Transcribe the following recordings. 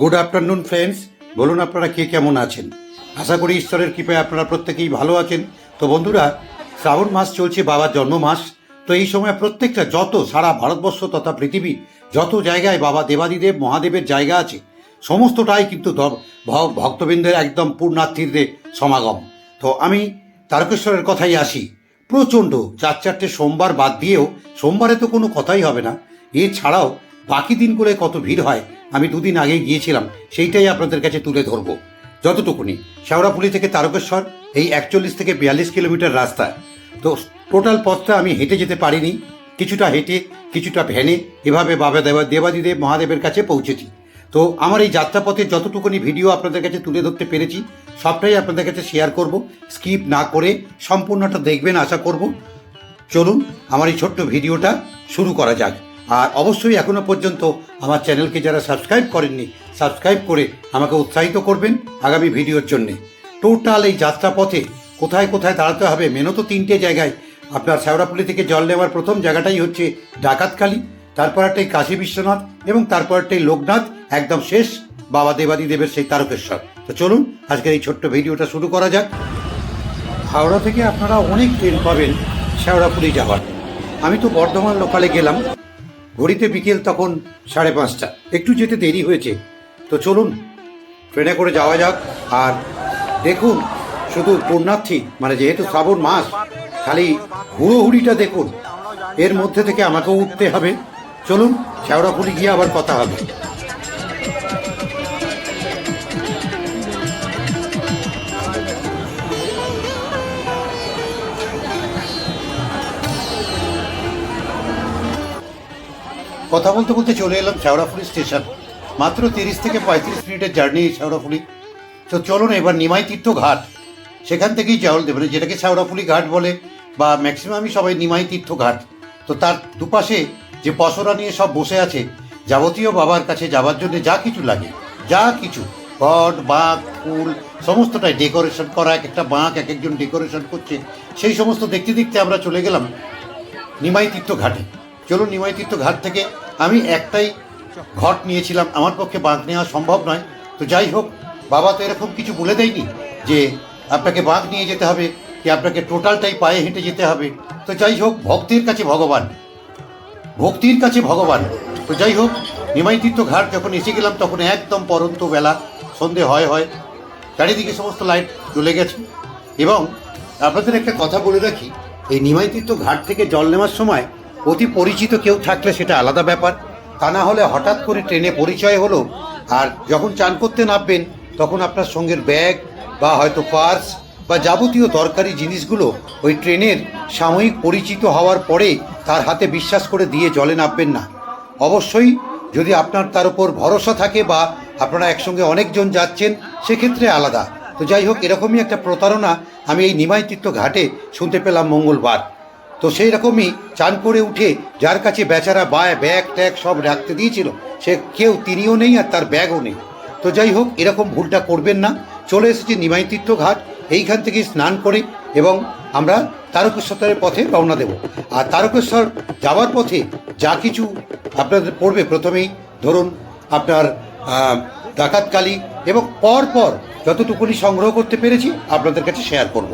Good afternoon friends বলুন আপনারা কে কেমন আছেন? আশা করি ঈশ্বরের কৃপায় আপনারা প্রত্যেকেই ভালো আছেন। তো বন্ধুরা, শ্রাবণ মাস চলছে, বাবার জন্ম মাস তো এই সময় প্রত্যেকটা, যত সারা ভারতবর্ষ তথা পৃথিবী, যত জায়গায় বাবা দেবাদিদেব, মহাদেবের জায়গা আছে, সমস্তটাই কিন্তু ভক্তবৃন্দের একদম পূর্ণার্থীদের সমাগম। তো আমি তারকেশ্বরের কথাই আসি। প্রচণ্ড, চার চারটে সোমবার বাদ দিয়েও, সোমবারে তো কোনো কথাই হবে না। এছাড়াও, বাকি দিনগুলোয় কত ভিড় হয় আমি দুদিন আগে গিয়েছিলাম, সেইটাই আপনাদের কাছে তুলে ধরবো। যতটুকুনি শেওড়াপুলি থেকে তারকেশ্বর, এই একচল্লিশ থেকে বিয়াল্লিশ কিলোমিটার রাস্তা। তো টোটাল পথটা আমি হেঁটে যেতে পারিনি। কিছুটা হেঁটে, কিছুটা ভ্যানে এভাবে বাবা দেবা দেবাদিদেব মহাদেবের কাছে পৌঁছেছি। তো আমার এই যাত্রাপথে যতটুকুনি ভিডিও আপনাদের কাছে তুলে ধরতে পেরেছি, সবটাই আপনাদের কাছে শেয়ার করব। স্কিপ না করে সম্পূর্ণটা দেখবেন, আশা করব। চলুন, আমার এই ছোট্ট ভিডিওটা শুরু করা যাক। আর অবশ্যই এখনও পর্যন্ত আমার চ্যানেলকে যারা সাবস্ক্রাইব করেননি, সাবস্ক্রাইব করে আমাকে উৎসাহিত করবেন আগামী ভিডিওর জন্যে। টোটাল এই যাত্রাপথে কোথায় কোথায় দাঁড়াতে হবে মেনত তিনটে জায়গায়। আপনার শ্যাওড়াপুলি থেকে জল নেওয়ার প্রথম জায়গাটাই হচ্ছে ডাকাতকালী তারপর একটাই কাশী বিশ্বনাথ এবং তারপর একটাই লোকনাথ, একদম শেষ বাবা দেবাদি দেবের সেই তারকেশ্বর। তো চলুন, আজকের এই ছোট্ট ভিডিওটা শুরু করা যাক। হাওড়া থেকে আপনারা অনেক ট্রেন পাবেন শেওড়াপুলি যাওয়ার। আমি তো বর্ধমান লোকালে গেলাম। ঘড়িতে বিকেল তখন সাড়ে পাঁচটা। একটু যেতে দেরি হয়েছে। তো চলুন, ট্রেনে করে যাওয়া যাক। আর দেখুন, শুধু পুণ্যার্থী মানে যেহেতু শ্রাবণ মাস, খালি হুড়োহুড়িটা দেখুন। এর মধ্যে থেকে আমাকেও উঠতে হবে। চলুন শেওড়াপুরি গিয়ে আবার কথা হবে। কথা বলতে বলতে চলে এলাম শেওড়াফুলি স্টেশন। মাত্র তিরিশ থেকে পঁয়ত্রিশ মিনিটের জার্নি শেওড়াফুলি। তো চলুন এবার নিমাই তীর্থ ঘাট। সেখান থেকেই জল দেবেন যেটাকে শেওড়াফুলি ঘাট বলে, বা ম্যাক্সিমামই সবাই নিমাই তীর্থ ঘাট। তো তার দুপাশে যে পসরা নিয়ে সব বসে আছে, যাবতীয় বাবার কাছে যাওয়ার জন্য যা কিছু লাগে, যা কিছু। ঘট বাঁক ফুল, সমস্তটাই ডেকোরেশন করা, এক একটা বাঁক, এক একজন ডেকোরেশন করছে। সেই সমস্ত দেখতে দেখতে আমরা চলে গেলাম নিমাই তীর্থ ঘাটে। চলুন নিমাই তীর্থ ঘাট থেকে আমি একটাই ঘট নিয়েছিলাম, আমার পক্ষে বাঁক নেওয়া সম্ভব নয়। তো যাই হোক, বাবা তো এরকম কিছু বলে দেয়নি যে আপনাকে বাঁক নিয়ে যেতে হবে, কি আপনাকে টোটালটাই পায়ে হেঁটে যেতে হবে। তো যাই হোক, ভক্তির কাছে ভগবান। ভক্তির কাছে ভগবান। তো যাই হোক নিমাই তীর্থ ঘাট যখন এসে গেলাম, তখন একদম পরন্ত বেলা, সন্ধে হয় হয়, চারিদিকে সমস্ত লাইট জ্বলে গেছে। এবং আপনাদের একটা কথা বলে রাখি, এই নিমাই তীর্থ ঘাট থেকে জল নেওয়ার সময় অতি পরিচিত কেউ থাকলে সেটা আলাদা ব্যাপার। তা না হলে হঠাৎ করে ট্রেনে পরিচয় হলো আর যখন চান করতে নামবেন, তখন আপনার সঙ্গের ব্যাগ বা হয়তো পার্স বা যাবতীয় দরকারি জিনিসগুলো ওই ট্রেনের সাময়িক পরিচিত হওয়ার পরে তার হাতে বিশ্বাস করে দিয়ে জলে নামবেন না। অবশ্যই যদি আপনার তার উপর ভরসা থাকে বা আপনারা একসঙ্গে অনেকজন যাচ্ছেন, সেক্ষেত্রে আলাদা। তো যাই হোক, এরকমই একটা প্রতারণা আমি এই নিমাইতীর্থ ঘাটে শুনতে পেলাম মঙ্গলবার। তো সেই রকমই চান করে উঠে যার কাছে বেচারা বায় ব্যাগ ট্যাগ সব রাখতে দিয়েছিল, সে কেউ তিনিও নেই আর তার ব্যাগও নেই। তো যাই হোক, এরকম ভুলটা করবেন না। চলে এসেছি নিমাই তীর্থ ঘাট, এইখান থেকে স্নান করে এবং আমরা তারকেশ্বরের পথে রওনা দেব। আর তারকেশ্বর যাওয়ার পথে যা কিছু আপনাদের পড়বে প্রথমেই ধরুন আপনার ডাকাতকালী এবং পর পর যতটুকুনি সংগ্রহ করতে পেরেছি আপনাদের কাছে শেয়ার করব।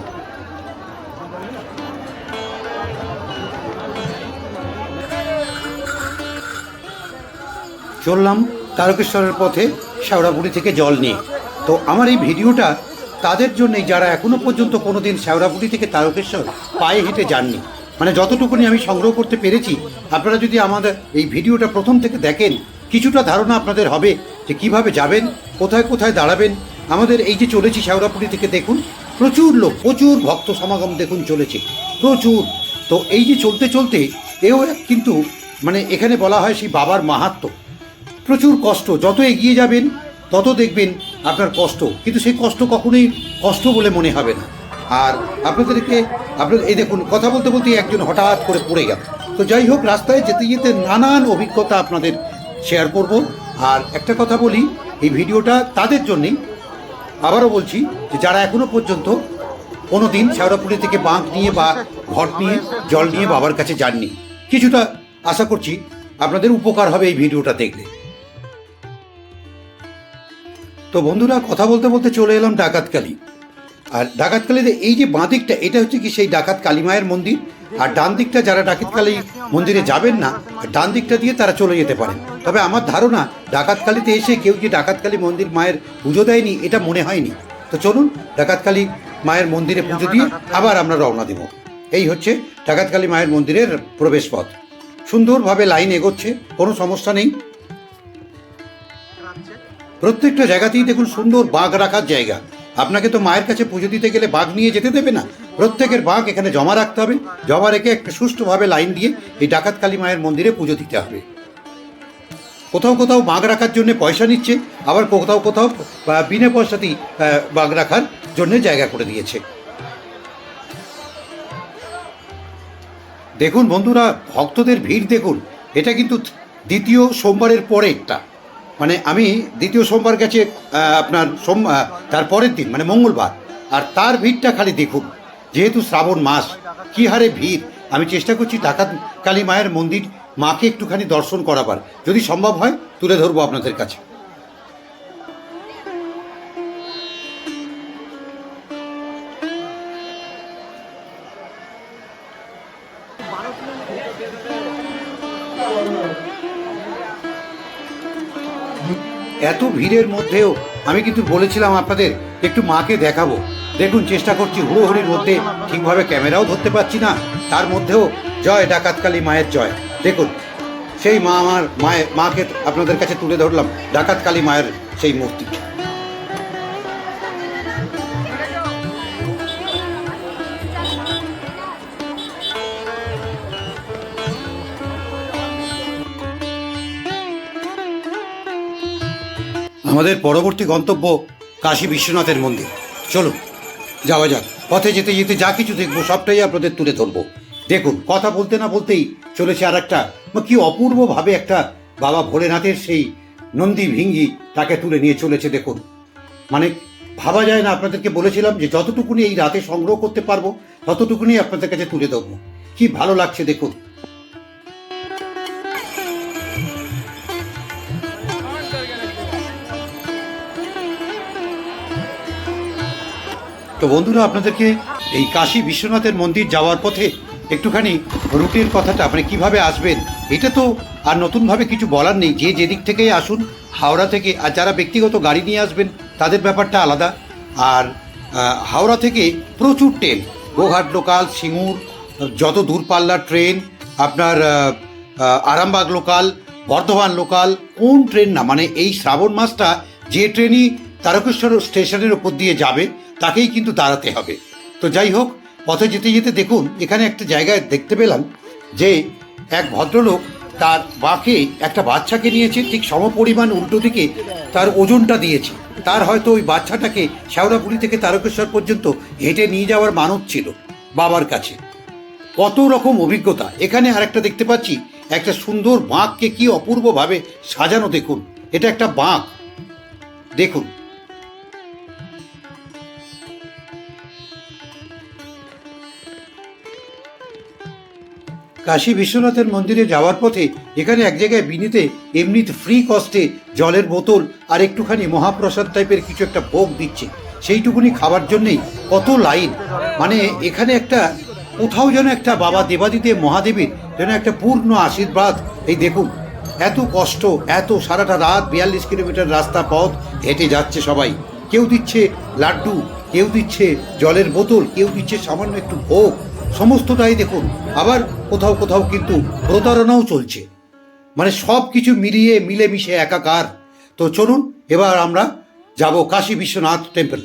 চললাম তারকেশ্বরের পথে শেওড়াপুরি থেকে জল নিয়ে। তো আমার এই ভিডিওটা তাদের জন্যই যারা এখনও পর্যন্ত কোনো দিন শেওড়াপুরি থেকে তারকেশ্বর পায়ে হেঁটে যাননি মানে যতটুকুনি আমি সংগ্রহ করতে পেরেছি, আপনারা যদি আমাদের এই ভিডিওটা প্রথম থেকে দেখেন, কিছুটা ধারণা আপনাদের হবে যে কীভাবে যাবেন, কোথায় কোথায় দাঁড়াবেন। আমাদের এই যে চলেছি শেওড়াপুরি থেকে দেখুন, প্রচুর লোক, প্রচুর ভক্ত সমাগম দেখুন চলেছে, প্রচুর। তো এই যে চলতে চলতে এও কিন্তু মানে এখানে বলা হয় সেই বাবার মাহাত্ম্য প্রচুর কষ্ট, যত এগিয়ে যাবেন, তত দেখবেন আপনার কষ্ট। কিন্তু সেই কষ্ট কখনোই কষ্ট বলে মনে হবে না। আর আপনাদেরকে আপনাদের এই দেখুন, কথা বলতে বলতে একজন হঠাৎ করে পড়ে গেল। তো যাই হোক, রাস্তায় যেতে যেতে নানান অভিজ্ঞতা আপনাদের শেয়ার করব। আর একটা কথা বলি, এই ভিডিওটা তাদের জন্যেই। আবারও বলছি যে যারা এখনও পর্যন্ত কোনো দিন শেওড়াপুরি থেকে বাঁক নিয়ে বা ঘট নিয়ে, জল নিয়ে বাবার কাছে যাননি, কিছুটা আশা করছি আপনাদের উপকার হবে এই ভিডিওটা দেখলে। তো বন্ধুরা, কথা বলতে বলতে চলে এলাম ডাকাতকালী। আর ডাকাতকালীতে এই যে বাঁ দিকটা, এটা হচ্ছে কি সেই ডাকাত কালী মায়ের মন্দির? আর ডান দিকটা যারা ডাকাতকালী মন্দিরে যাবেন না ডান দিকটা দিয়ে তারা চলে যেতে পারেন। তবে আমার ধারণা, ডাকাতকালীতে এসে কেউ যে ডাকাতকালী মন্দির মায়ের পুজো দেয়নি, এটা মনে হয়নি। তো চলুন, ডাকাতকালী মায়ের মন্দিরে পুজো দিয়ে আবার আমরা রওনা দেব। এই হচ্ছে ডাকাতকালী মায়ের মন্দিরের প্রবেশ পথ সুন্দরভাবে লাইন এগোচ্ছে, কোনো সমস্যা নেই। প্রত্যেকটা জায়গাতেই দেখুন সুন্দর বাঘ রাখার জায়গা। আপনাকে তো মায়ের কাছে পুজো দিতে গেলে বাঘ নিয়ে যেতে দেবে না। প্রত্যেকের বাঘ এখানে জমা রাখতে হবে। জমা রেখে একটা সুষ্ঠুভাবে লাইন দিয়ে এই ডাকাত কালী মায়ের মন্দিরে পুজো দিতে হবে। কোথাও কোথাও বাঘ রাখার জন্য পয়সা নিচ্ছে, আবার কোথাও কোথাও বিনা পয়সাতেই বাঘ রাখার জন্য জায়গা করে দিয়েছে। দেখুন বন্ধুরা, ভক্তদের ভিড় দেখুন। এটা কিন্তু দ্বিতীয় সোমবারের পরে একটা মানে আমি দ্বিতীয় সোমবার গেছি আপনার সোম তার পরের দিন মানে মঙ্গলবার। আর তার ভিড়টা খালি দেখুন, যেহেতু শ্রাবণ মাস, কী হারে ভিড়। আমি চেষ্টা করছি ঢাকা কালী মায়ের মন্দির মাকে একটুখানি দর্শন করাবার। যদি সম্ভব হয়, তুলে ধরবো আপনাদের কাছে। ভিড়ের মধ্যেও আমি কিন্তু বলেছিলাম আপনাদের, একটু মাকে দেখাবো। দেখুন, চেষ্টা করছি হুড়োহুড়ির মধ্যে ঠিকভাবে ক্যামেরাও ধরতে পারছি না। তার মধ্যেও জয় ডাকাতকালী মায়ের জয়। দেখুন, সেই মা আমার, মায়ের, মাকে আপনাদের কাছে তুলে ধরলাম ডাকাতকালী মায়ের সেই মূর্তি। আমাদের পরবর্তী গন্তব্য কাশী বিশ্বনাথের মন্দির। চলুন, যাওয়া যাক। পথে যেতে যেতে যা কিছু দেখব, সবটাই আপনাদের তুলে ধরবো। দেখুন, কথা বলতে না বলতেই চলেছে আর একটা কি অপূর্বভাবে একটা বাবা ভোলেনাথের সেই নন্দী ভিঙ্গি তাকে তুলে নিয়ে চলেছে, দেখুন। মানে ভাবা যায় না, আপনাদেরকে বলেছিলাম যে যতটুকুনি এই রাতে সংগ্রহ করতে পারব, ততটুকুনি আপনাদের কাছে তুলে দেবো কি ভালো লাগছে, দেখুন। তো বন্ধুরা, আপনাদেরকে এই কাশী বিশ্বনাথের মন্দির যাওয়ার পথে একটুখানি রুটের কথাটা আপনি কীভাবে আসবেন, এটা তো আর নতুনভাবে কিছু বলার নেই। যে যেদিক থেকেই আসুন, হাওড়া থেকে, আর যারা ব্যক্তিগত গাড়ি নিয়ে আসবেন, তাদের ব্যাপারটা আলাদা। আর হাওড়া থেকে প্রচুর ট্রেন, গোঘাট লোকাল, সিঙ্গুর, যত দূরপাল্লার ট্রেন, আপনার আরামবাগ লোকাল, বর্ধমান লোকাল, কোন ট্রেন না মানে এই শ্রাবণ মাসটা যে ট্রেনই তারকেশ্বর স্টেশনের ওপর দিয়ে যাবে তাকেই কিন্তু দাঁড়াতে হবে। তো যাই হোক, পথে যেতে যেতে দেখুন, এখানে একটা জায়গায় দেখতে পেলাম যে এক ভদ্রলোক তার বাঁকে একটা বাচ্চাকে নিয়েছে, ঠিক সমপরিমাণ উল্টো দিকে তার ওজনটা দিয়েছে। তার হয়তো ওই বাচ্চাটাকে শেওড়াপুরি থেকে তারকেশ্বর পর্যন্ত হেঁটে নিয়ে যাওয়ার মানত ছিল বাবার কাছে। কত রকম অভিজ্ঞতা। এখানে আরেকটা দেখতে পাচ্ছি, একটা সুন্দর বাঁককে কি অপূর্বভাবে সাজানো দেখুন। এটা একটা বাঁক। দেখুন কাশী বিশ্বনাথের মন্দিরে যাওয়ার পথে এখানে এক জায়গায় বিনিতে এমনি ফ্রি কস্টে জলের বোতল আর একটুখানি মহাপ্রসাদ টাইপের কিছু একটা ভোগ দিচ্ছে। সেইটুকুনি খাবার জন্যেই কত লাইন। মানে এখানে একটা, কোথাও যেন একটা বাবা দেবাদিদেব মহাদেবের যেন একটা পূর্ণ আশীর্বাদ। এই দেখুন, এত কষ্ট, এত সারাটা রাত বিয়াল্লিশ কিলোমিটার রাস্তা পথ হেঁটে যাচ্ছে সবাই। কেউ দিচ্ছে লাড্ডু, কেউ দিচ্ছে জলের বোতল, কেউ দিচ্ছে সামান্য একটু ভোগ। সমস্তটাই দেখুন। আবার কোথাও কোথাও কিন্তু প্রতারণাও চলছে। মানে সব কিছু মিলিয়ে, মিলেমিশে একাকার। তো চলুন, এবার আমরা যাব কাশী বিশ্বনাথ টেম্পল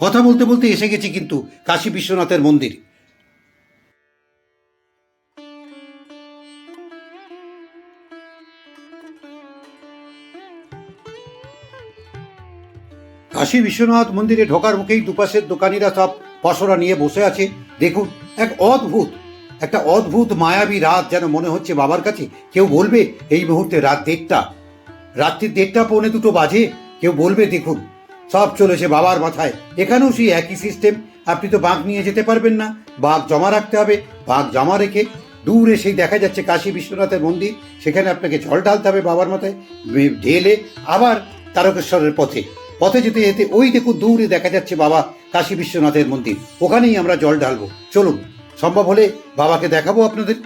কথা বলতে বলতে এসে গেছি কিন্তু কাশী বিশ্বনাথের মন্দির। কাশী বিশ্বনাথ মন্দিরে ঢোকার মুখেই দুপাশের দোকানিরা সব পসরা নিয়ে বসে আছে। দেখুন, এক অদ্ভুত, একটা অদ্ভুত মায়াবী রাত যেন মনে হচ্ছে বাবার কাছে। কেউ বলবে, এই মুহূর্তে রাত দেড়টা। রাত্রি দেড়টা, পৌনে দুটো বাজে। কেউ বলবে, দেখুন, সব চলেছে বাবার মাথায়। এখানেও সেই একই সিস্টেম আপনি তো বাঘ নিয়ে যেতে পারবেন না। বাঘ জমা রাখতে হবে, বাঘ জমা রেখে দূরে সেই দেখা যাচ্ছে কাশী বিশ্বনাথের মন্দির। সেখানে আপনাকে জল ঢালতে হবে বাবার মাথায় ঢেলে আবার তারকেশ্বরের পথে। পথে যেতে যেতে ওই দেখুন, দূরে দেখা যাচ্ছে বাবা কাশী বিশ্বনাথের মন্দির। ওখানেই আমরা জল ঢালবো। চলুন, সম্ভব হলে বাবাকে দেখাবো আপনাদের।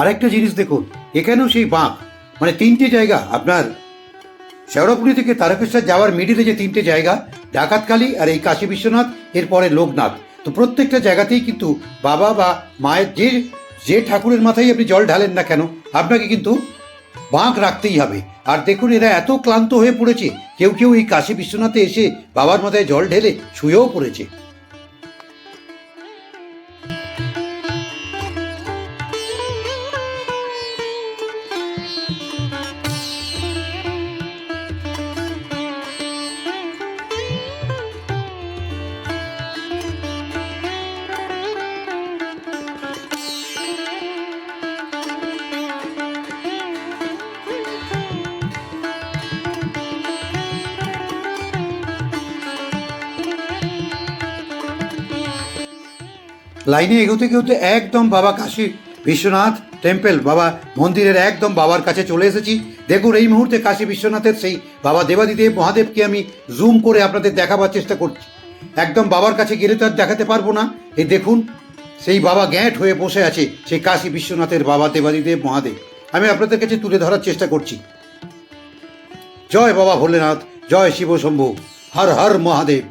আরেকটা জিনিস দেখুন, এখানেও সেই বাঁক মানে তিনটে জায়গা, আপনার শেওড়াপুরি থেকে তারকেশ্বর যাওয়ার মিডিলে যে তিনটে জায়গা ডাকাতকালী আর এই কাশী বিশ্বনাথ, এরপরে লোকনাথ। তো প্রত্যেকটা জায়গাতেই কিন্তু বাবা বা মায়ের যে যে ঠাকুরের মাথায় আপনি জল ঢালেন না কেন, আপনাকে কিন্তু বাঁক রাখতেই হবে। আর দেখুন, এরা এত ক্লান্ত হয়ে পড়েছে, কেউ কেউ এই কাশী বিশ্বনাথে এসে বাবার মাথায় জল ঢেলে শুয়েও পড়েছে। লাইনে এগোতে এগোতে একদম বাবা কাশী, বিশ্বনাথ টেম্পল, বাবা মন্দিরের একদম বাবার কাছে চলে এসেছি। দেখুন, এই মুহূর্তে কাশী, বিশ্বনাথের সেই বাবা দেবাদিদেব মহাদেবকে আমি জুম করে আপনাদের দেখাবার চেষ্টা করছি। একদম বাবার কাছে গেলে তো আর দেখাতে পারব না। এই দেখুন, সেই বাবা গ্যাঁট হয়ে বসে আছে, সেই কাশী, বিশ্বনাথের বাবা দেবাদিদেব মহাদেব। আমি আপনাদের কাছে তুলে ধরার চেষ্টা করছি। জয় বাবা ভোলেনাথ, জয় শিব শম্ভু, হর হর মহাদেব।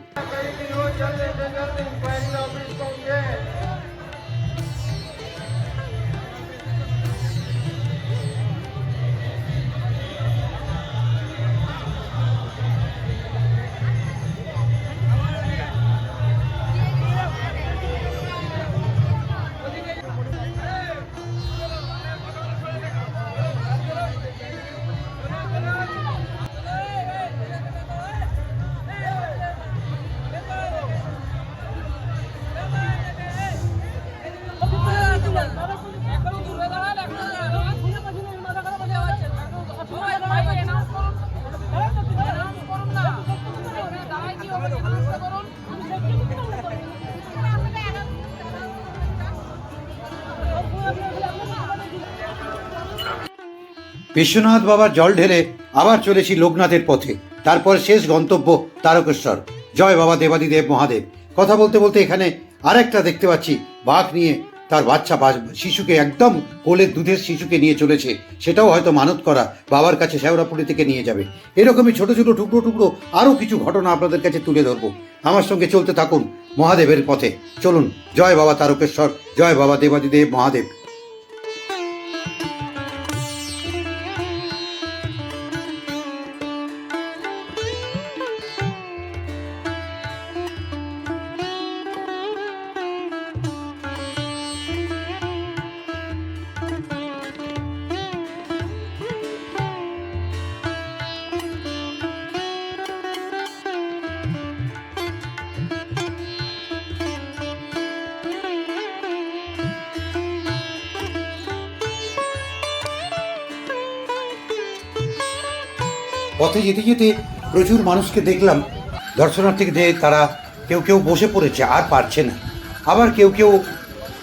বিশ্বনাথ বাবার জল ঢেলে আবার চলেছি লোকনাথের পথে। তারপর শেষ গন্তব্য তারকেশ্বর। জয় বাবা দেবাদিদেব মহাদেব। কথা বলতে বলতে এখানে আরেকটা দেখতে পাচ্ছি, বাঘ নিয়ে তার বাচ্চা শিশুকে একদম কোলের দুধের শিশুকে নিয়ে চলেছে। সেটাও হয়তো মানত করা বাবার কাছে শেওড়াপুরি থেকে নিয়ে যাবে। এরকমই ছোট ছোট টুকরো টুকরো আরও কিছু ঘটনা আপনাদের কাছে তুলে ধরবো। আমার সঙ্গে চলতে থাকুন মহাদেবের পথে। চলুন, জয় বাবা তারকেশ্বর, জয় বাবা দেবাদিদেব মহাদেব। পথে যেতে যেতে প্রচুর মানুষকে দেখলাম। দর্শনার্থীদের তারা কেউ কেউ বসে পড়েছে, আর পারছে না। আবার কেউ কেউ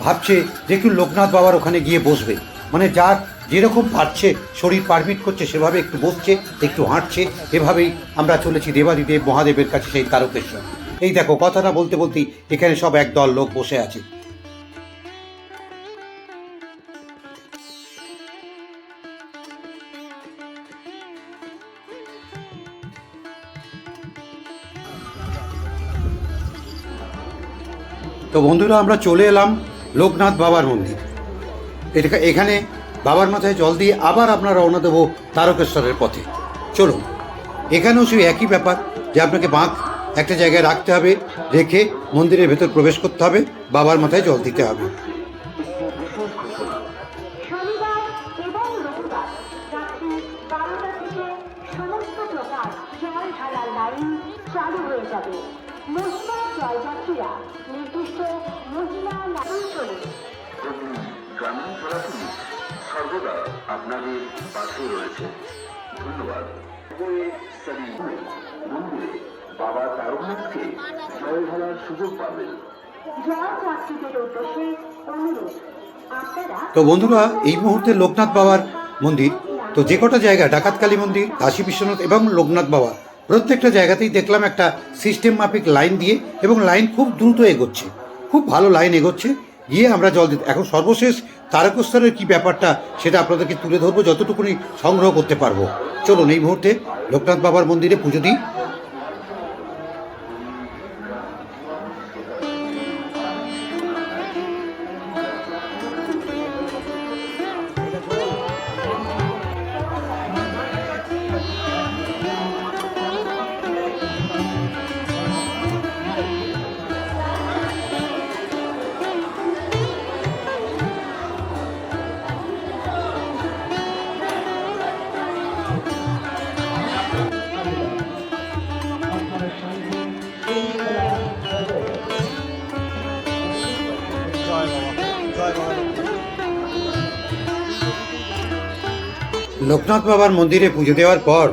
ভাবছে যে একটু লোকনাথ বাবার ওখানে গিয়ে বসবে। মানে যার যেরকম পারছে, শরীর পারমিট করছে, সেভাবে একটু বসছে, একটু হাঁটছে। এভাবেই আমরা চলেছি দেবাদিদেব মহাদেবের কাছে সেই তারকেশ্বর। এই দেখো, কথাটা বলতে বলতেই এখানে সব একদল লোক বসে আছে। তো বন্ধুরা, আমরা চলে এলাম লোকনাথ বাবার মন্দির। এটা এখানে বাবার মাথায় জল দিয়ে আবার আমরা রওনা দেবো তারকেশ্বরের পথে। চলুন, এখানেও সেই একই ব্যাপার যে আপনাকে বাঁক একটা জায়গায় রাখতে হবে, রেখে মন্দিরের ভেতর প্রবেশ করতে হবে, বাবার মাথায় জল দিতে হবে। তো বন্ধুরা, এই মুহূর্তে লোকনাথ বাবার মন্দির। তো যে কটা জায়গা ডাকাতকালী মন্দির, কাশী বিশ্বনাথ এবং লোকনাথ বাবা প্রত্যেকটা জায়গাতেই দেখলাম একটা সিস্টেম মাফিক লাইন দিয়ে এবং লাইন খুব দ্রুত এগোচ্ছে। খুব ভালো লাইন এগোচ্ছে। গিয়ে আমরা জল দিতে এখন সর্বশেষ তারকস্তরের কি ব্যাপারটা, সেটা আপনাদেরকে তুলে ধরবো, যতটুকুনি সংগ্রহ করতে পারব। চলুন, এই মুহূর্তে লোকনাথ বাবার মন্দিরে পুজো দিই। লোকনাথ বাবার মন্দিরে পুজো দেওয়ার পর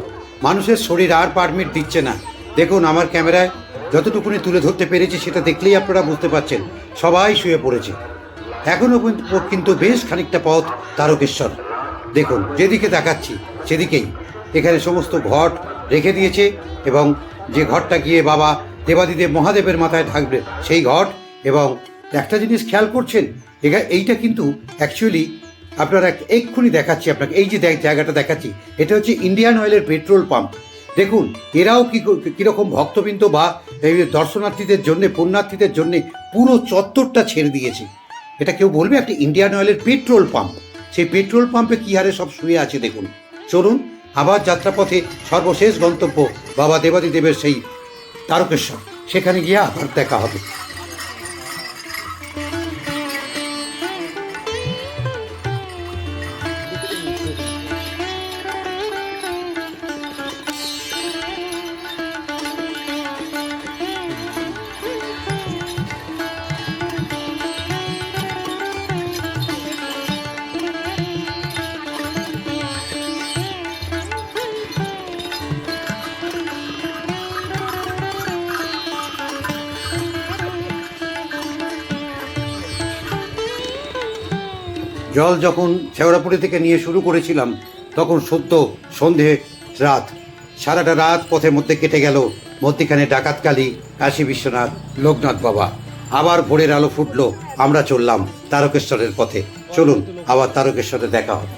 মানুষের শরীর আর পারমিট দিচ্ছে না। দেখুন আমার ক্যামেরায় যতটুকুনি তুলে ধরতে পেরেছি সেটা দেখলেই আপনারা বুঝতে পারছেন। সবাই শুয়ে পড়েছে। এখনও কিন্তু বেশ খানিকটা পথ তারকেশ্বর। দেখুন, যেদিকে দেখাচ্ছি সেদিকেই। এখানে সমস্ত ঘট রেখে দিয়েছে এবং যে ঘরটা গিয়ে বাবা দেবাদিদেব মহাদেবের মাথায় থাকবে সেই ঘট এবং একটা জিনিস খেয়াল করছেন এইটা কিন্তু অ্যাকচুয়ালি আপনারা এক- এক্ষুনি দেখাচ্ছি আপনাকে। এই যে জায়গাটা দেখাচ্ছি, এটা হচ্ছে ইন্ডিয়ান অয়েলের পেট্রোল পাম্প দেখুন, এরাও কি কর- কীরকম ভক্তবৃন্দ বা দর্শনার্থীদের জন্য, পুণ্যার্থীদের জন্য পুরো চত্বরটা ছেড়ে দিয়েছে। এটা কেউ বলবে? একটা ইন্ডিয়ান অয়েলের পেট্রোল পাম্প সেই পেট্রোল পাম্পে কি হারে সব শুয়ে আছে, দেখুন। চলুন, আবার যাত্রাপথে সর্বশেষ গন্তব্য বাবা দেবাদিদেবের সেই তারকেশ্বর। সেখানে গিয়ে আবার দেখা হবে। জল যখন শেওড়াপুরি থেকে নিয়ে শুরু করেছিলাম, তখন সত্য সন্ধে রাত। সারাটা রাত পথের মধ্যে কেটে গেল মধ্যিখানে ডাকাতকালী কাশী বিশ্বনাথ, লোকনাথ বাবা। আবার ভোরের আলো ফুটলো, আমরা চললাম তারকেশ্বরের পথে। চলুন, আবার তারকেশ্বরে দেখা হবে।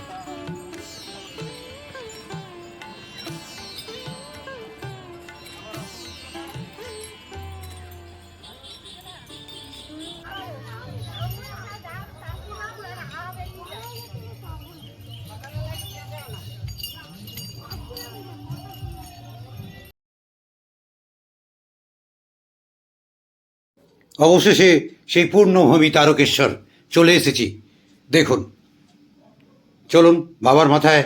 অবশেষে সেই পূর্ণভূমি তারকেশ্বর চলে এসেছি। দেখুন। চলুন, বাবার মাথায়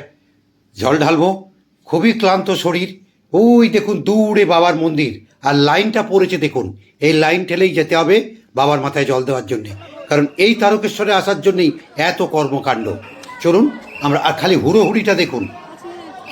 জল ঢালবো। খুবই ক্লান্ত শরীর। ওই দেখুন, দূরে বাবার মন্দির। আর লাইনটা পড়েছে দেখুন। এই লাইন ঠেলেই যেতে হবে বাবার মাথায় জল দেওয়ার জন্যে। কারণ এই তারকেশ্বরে আসার জন্যেই এত কর্মকাণ্ড। চলুন, আমরা আর খালি হুড়োহুড়িটা দেখুন।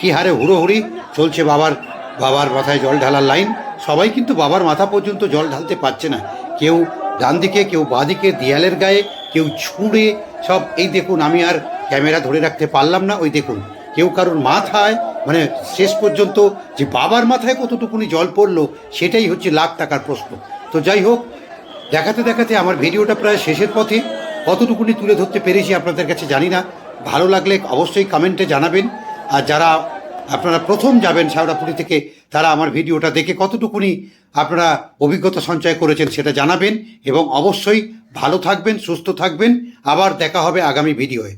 কি হারে হুড়োহুড়ি চলছে বাবার বাবার মাথায় জল ঢালার লাইন। সবাই কিন্তু বাবার মাথা পর্যন্ত জল ঢালতে পারছে না। কেউ ডান দিকে কেউ বাঁ দিকে দেয়ালের গায়ে, কেউ ছুঁড়ে, সব এই দেখুন, আমি আর ক্যামেরা ধরে রাখতে পারলাম না, ওই দেখুন। কেউ কারোর মাথায় মানে শেষ পর্যন্ত যে বাবার মাথায় কতটুকুনি জল পড়ল, সেটাই হচ্ছে লাখ টাকার প্রশ্ন। তো যাই হোক, দেখাতে দেখাতে আমার ভিডিওটা প্রায় শেষের পথে। কতটুকুনি তুলে ধরতে পেরেছি আপনাদের কাছে জানি না। ভালো লাগলে অবশ্যই কমেন্টে জানাবেন। আর যারা আপনারা প্রথম যাবেন, শাওড়াপুরি থেকে তারা আমার ভিডিওটা দেখে কতটুকুনি আপনারা অভিজ্ঞতা সঞ্চয় করেছেন সেটা জানাবেন এবং অবশ্যই ভালো থাকবেন, সুস্থ থাকবেন। আবার দেখা হবে আগামী ভিডিওয়ে।